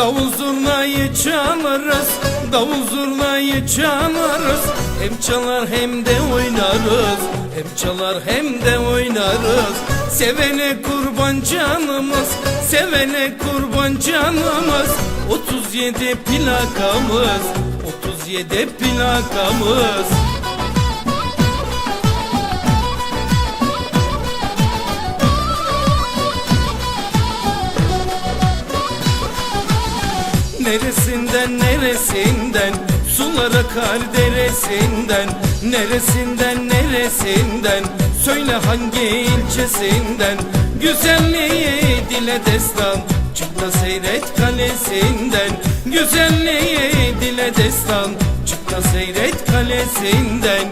Davul zurnayı çalarız Davul zurnayı çalarız. Hem çalar hem de oynarız Hem çalar hem de oynarız. Sevene kurban canımız Sevene kurban canımız. 37 plakamız 37 plakamız Neresinden neresinden? Sular akar deresinden. Neresinden neresinden? Söyle hangi ilçesinden? Güzelliği dile destan. Çık seyret kalesinden. Güzelliği dile destan. Çık seyret kalesinden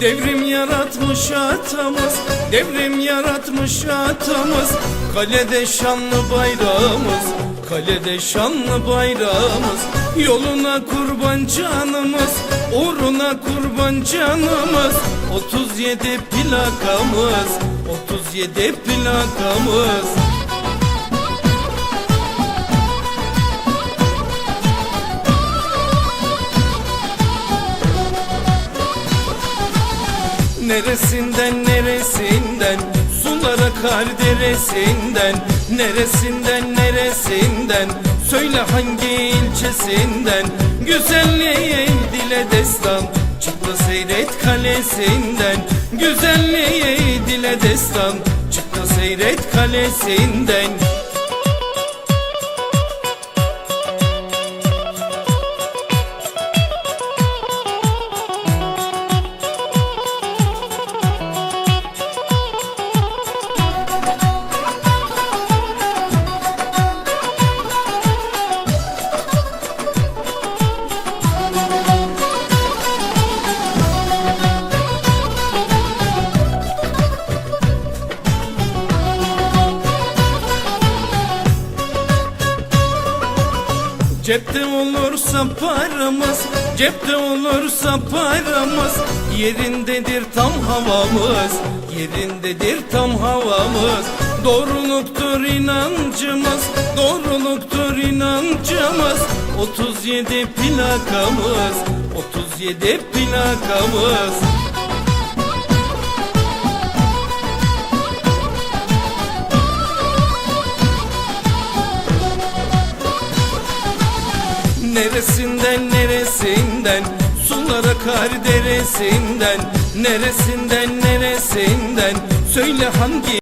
Devrim yaratmış atamız Devrim yaratmış atamız. Kalede şanlı bayrağımız Kalede şanlı bayrağımız. Yoluna kurban canımız Uğruna kurban canımız. 37 plakamız 37 plakamız Neresinden neresinden? Sular akar deresinden. Neresinden neresinden? Söyle hangi ilçesinden? Güzelliği dile destan. Çıktı seyret kalesinden. Güzelliği dile destan. Çıktı seyret kalesinden Cepte olursa paramız Cepte olursa paramız Yerindedir tam havamız Yerindedir tam havamız. Doğruluktur inancımız Doğruluktur inancımız. 37 plakamız 37 plakamız Neresinden neresinden? Sular akar deresinden. Neresinden neresinden? Söyle hangi